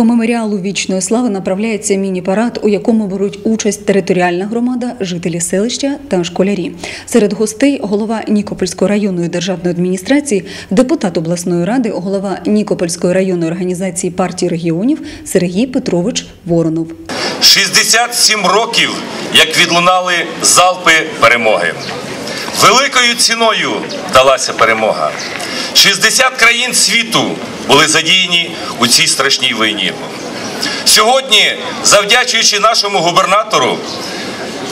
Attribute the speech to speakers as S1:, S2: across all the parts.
S1: До меморіалу вічної слави направляється міні-парад, у якому беруть участь територіальна громада, жителі селища та школярі. Серед гостей голова Нікопольської районної державної адміністрації, депутат обласної ради, голова Нікопольської районної організації партії регіонів Сергій Петрович Воронов.
S2: 67 років, як відлунали залпи перемоги. Великою ціною далася перемога. 60 країн світу були задіяні у цій страшній війні. Сьогодні, завдячуючи нашому губернатору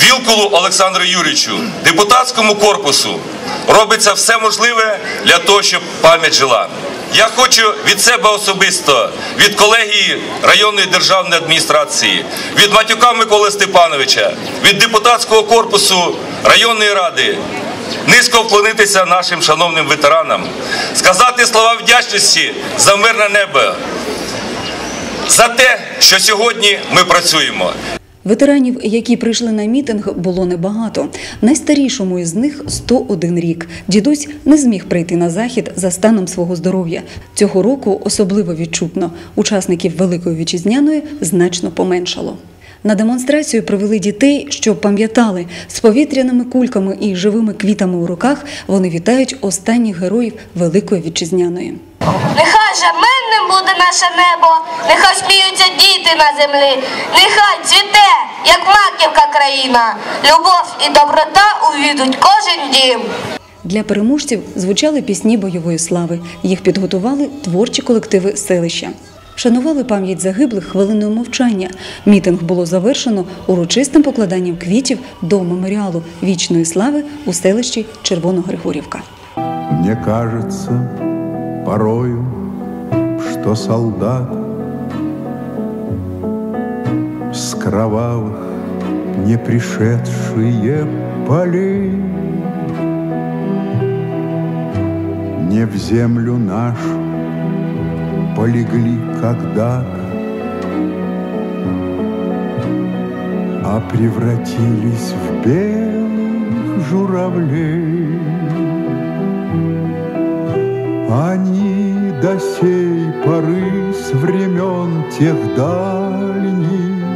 S2: Вілкулу Олександру Юрійовичу, депутатському корпусу, робиться все можливе для того, щоб пам'ять жила. Я хочу від себе особисто, від колегії районної державної адміністрації, від Матюка Миколи Степановича, від депутатського корпусу районної ради низько вклонитися нашим шановним ветеранам, сказати слова вдячності за мирне небо, за те, що сьогодні ми працюємо.
S1: Ветеранів, які прийшли на мітинг, було небагато. Найстарішому із них 101 рік. Дідусь не зміг прийти на захід за станом свого здоров'я. Цього року особливо відчутно. Учасників Великої вітчизняної значно поменшало. На демонстрацію привели дітей, щоб пам'ятали, з повітряними кульками і живими квітами у руках вони вітають останніх героїв Великої вітчизняної.
S3: Нехай же мирним буде наше небо, нехай сміються діти на землі, нехай цвіте, як маківка країна. Любов і доброта увійдуть кожен дім.
S1: Для переможців звучали пісні бойової слави. Їх підготували творчі колективи селища. Шанували пам'ять загиблих хвилиною мовчання. Мітинг було завершено урочистим покладанням квітів до меморіалу вічної слави у селищі Червоногригорівка.
S4: Мне кажется порою, что солдат С кровавых не пришедшие полей Не в землю нашу полегли когда-то А превратились в белых журавлей. Они до сей поры с времен тех дальних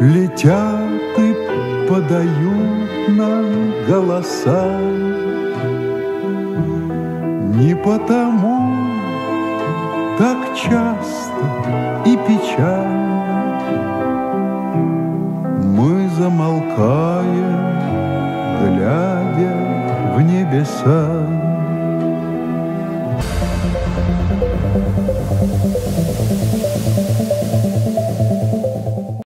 S4: Летят и подают нам голоса. Не потому так часто и печально. Мы замолкаем, глядя в небеса